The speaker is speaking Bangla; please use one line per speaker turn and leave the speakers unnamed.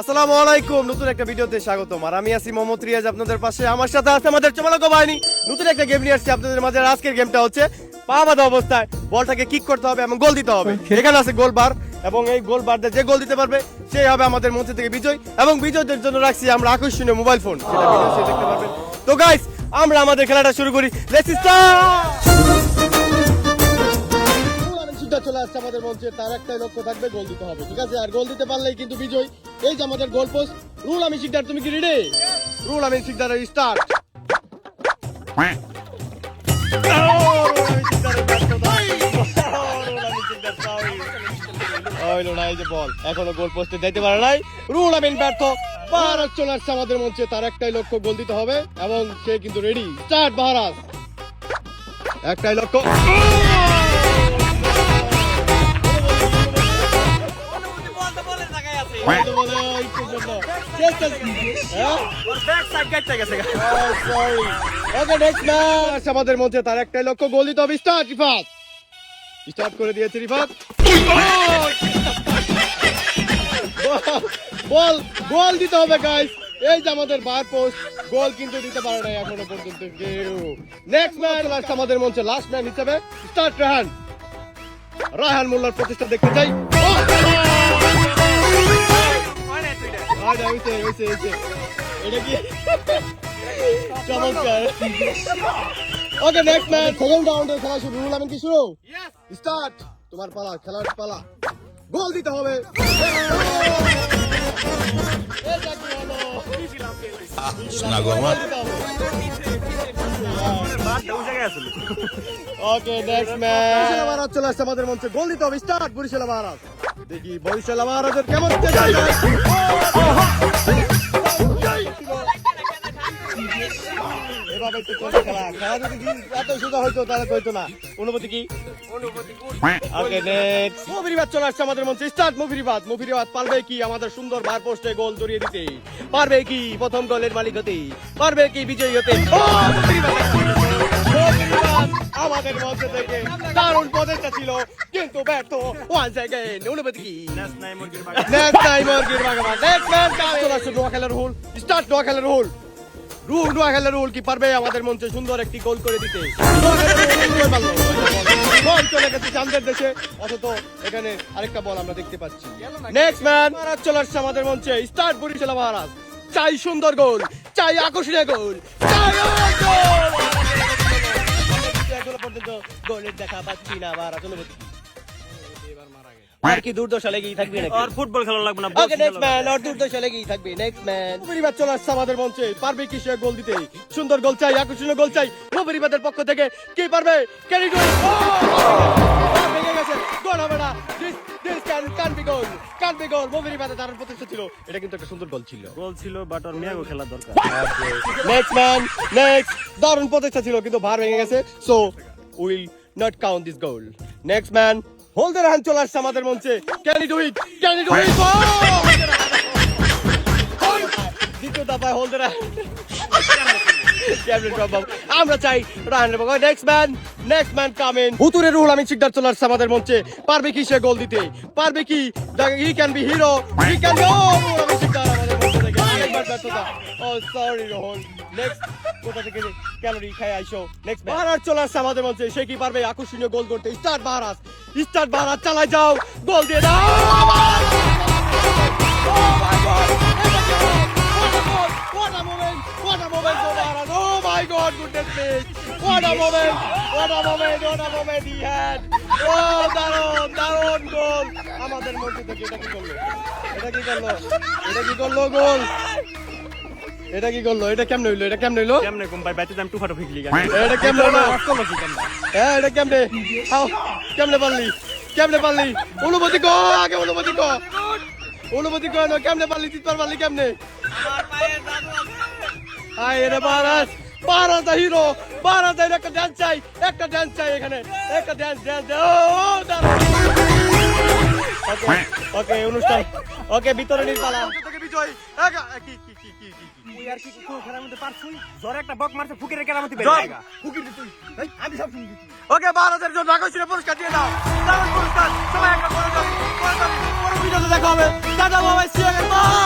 আসসালামু আলাইকুম নতুন একটা ভিডিওতে স্বাগতম। আর আমি আছি মোহাম্মদ রিয়াজ আপনাদের পাশে। আমার সাথে আছে আমাদের চমালক বাহিনী। নতুন একটা গেম নিয়ে আসছি আপনাদের মাঝে। আজকের গেমটা হচ্ছে পা বাঁধা অবস্থায়। বলটাকে কিক করতে হবে এবং গোল দিতে হবে। এখানে আছে গোল বার এবং এই গোল বার যে গোল দিতে পারবে সেই হবে আমাদের মঞ্চ থেকে বিজয়। এবং বিজয়দের জন্য রাখছি আমরা আকর্ষণীয় মোবাইল ফোন সেটা ভিডিও দেখতে পারবেন। তো গাইস আমরা আমাদের খেলাটা শুরু করি। লেটস স্টার্ট সিদ্ধা চলে আসছে আমাদের মঞ্চে, তার একটাই লক্ষ্য থাকবে গোল দিতে হবে, ঠিক আছে? আর গোল দিতে পারলেই কিন্তু বিজয়। এই যে আমাদের গোল পোস্ট রুল আমি শিকদার, তুমি কি রেডি রুল আমি শিকদার স্টার্ট এবং সে কিন্তু রেডি স্টার্ট একটাই লক্ষ্য। আমাদের মধ্যে তার একটাই লক্ষ্য গোল দিতে হবে স্টার্ট করে দিয়েছে রিফাত বল গোল দিতে হবে গাইস এই যে আমাদের বার পোস্ট গোল কিন্তু দিতে পারে না এখনও পর্যন্ত কেউ। নেক্সট লাস্ট আমাদের মঞ্চে লাস্ট ম্যাচ হিসেবে স্টার্ট রাহান রাহান মোল্লার প্রতিষ্ঠা দেখতে চাই। এটা কি? চমৎকার। ওকে নেক্সট ম্যাচ সেকেন্ড রাউন্ডের খেলা শুরু। রুল আমি কি শুরু? স্টার্ট তোমার পালা খেলার পালা। গোল দিতে হবে।
শোনা গো আমার।
ওকে নেক্সট ম্যাচ বরিশাল চলে আসছে আমাদের মঞ্চে। গোল দিতে হবে। স্টার্ট বরিশাল মহারাজ। দেখি বরিশাল মহারাজের কেমন এভাবে তো চলছে খেলা। খেলা যদি কি এত সোজা হইতো তাহলে কইতো না। অনুভূতি কি? ওকে নেক্সট মুভিরিবাদ চলে আসছে আমাদের মঞ্চে। স্টার্ট মুভিরিবাদ। মুভিরিবাদ পারবে কি আমাদের সুন্দর বার পোস্টে গোল জড়িয়ে দিতে? পারবে কি প্রথম গোলের মালিক হতে? পারবে কি বিজয়ী হতে? ও, মুভিরিবাদ! মুভিরিবাদ। আমাদের মঞ্চ থেকে দারুণ প্রচেষ্টা ছিল, কিন্তু ব্যর্থ ওয়ান সেকেন্ড কি? নেক্সট মুরগির নেক্সট আসছে নোয়া খেলার রুল স্টার্ট নোয়া খেলার রুল রুল নোয়া খেলার রুল কি পারবে আমাদের মঞ্চে সুন্দর একটি গোল করে দিতে? বল চলে গেছে চান্দের দেশে। অথচ এখানে আরেকটা বল আমরা দেখতে পাচ্ছি। নেক্সট ম্যান মহারাজ চলে আসছে আমাদের মঞ্চে। স্টার্ট বরিশাল মহারাজ। চাই সুন্দর গোল চাই আকর্ষণীয় গোল চাই গোল পর্যন্ত গোলের দেখা পাচ্ছি না মহারাজ অনুমতি আর কি দুর্দশা লেগেই থাকবে নাকি?
আর ফুটবল খেলা লাগবে না
ওকে নেক্সট ম্যান আর দুর্দশা লেগেই থাকবে নেক্সট ম্যান পরিবার চলে আসছে আমাদের মঞ্চে পারবে কি সে গোল দিতে? সুন্দর গোল চাই আকর্ষণীয় গোল চাই। পরিবারের পক্ষ থেকে কি পারবে? ক্যারি গোল ভেঙে গেছে গোল হবে না। This this can can be goal can be goal পরিবারের দারুণ প্রতিষ্ঠা ছিল। এটা কিন্তু একটা সুন্দর গোল ছিল।
গোল ছিল বাট আর মিয়াগো খেলা দরকার।
নেক্সট ম্যান নেক্সট দারুণ প্রচেষ্টা ছিল কিন্তু ভার ভেঙে গেছে। So will not count this goal. Next man holder hand চলে আসছে আমাদের মঞ্চে। Can it wit can it wit দ্বিতীয় দফায় হোল্ডার আমরা চাই রাহানের বাবা next man next man come on হুতুরে Ruhul আমি শিকদার চলে আসছে আমাদের মঞ্চে। পারবে কি সে গোল দিতে? পারবে কি? He can be hero he can Shikdar আরেকবার ব্যর্থতা। ও সরি রোহন। নেক্সট কোথা থেকে ক্যালোরি খাই আইসো? নেক্সট বাহারাজ চলে আসছে আমাদের মঞ্চে। সে কি পারবে? আকর্ষণীয় গোল করতে। স্টার্ট বাহারাজ স্টার্ট বাহারাজ চালায় যাও। গোল দিয়ে দাও। What a moment! What a moment! What a moment! He had! Oh, গোল আমাদের মধ্যে থেকে এটা কি করল? এটা কি করল? এটা কি করল গোল? এটা কি করল? এটা কেমনে হইল? এটা কেমনে হইল?
কেমনে কম ভাই বাইতে আমি টু ফাটো ফিকলি
এটা কেমনে হইল হ্যাঁ এটা কেমনে? আও কেমনে পারলি? কেমনে পারলি? অনুমতি কো আগে অনুমতি কো। অনুমতি কো না কেমনে পারলি? পারলি কেমনে? রে বারাস বারাস হিরো বারাস একটা ড্যান্স চাই একটা ড্যান্স চাই এখানে একটা ড্যান্স ড্যান্স ও ওকে ওকে অনুষ্ঠান। ওকে ভিতরে নিয়ে পালা থেকে বিজয়। কি কি কি কি কি
তুই আর কি তুই খেলার মধ্যে পারছুই জ্বরে একটা বক মারছে ফুকিরে খেলার মধ্যে গেগা
তুই। আমি সব শুনি ওকে পুরস্কার দিয়ে দাও। দারুণ পুরস্কার। সবাই একটা করে দাও। পরে দেখা হবে। টাটা বাবাই সি ইউ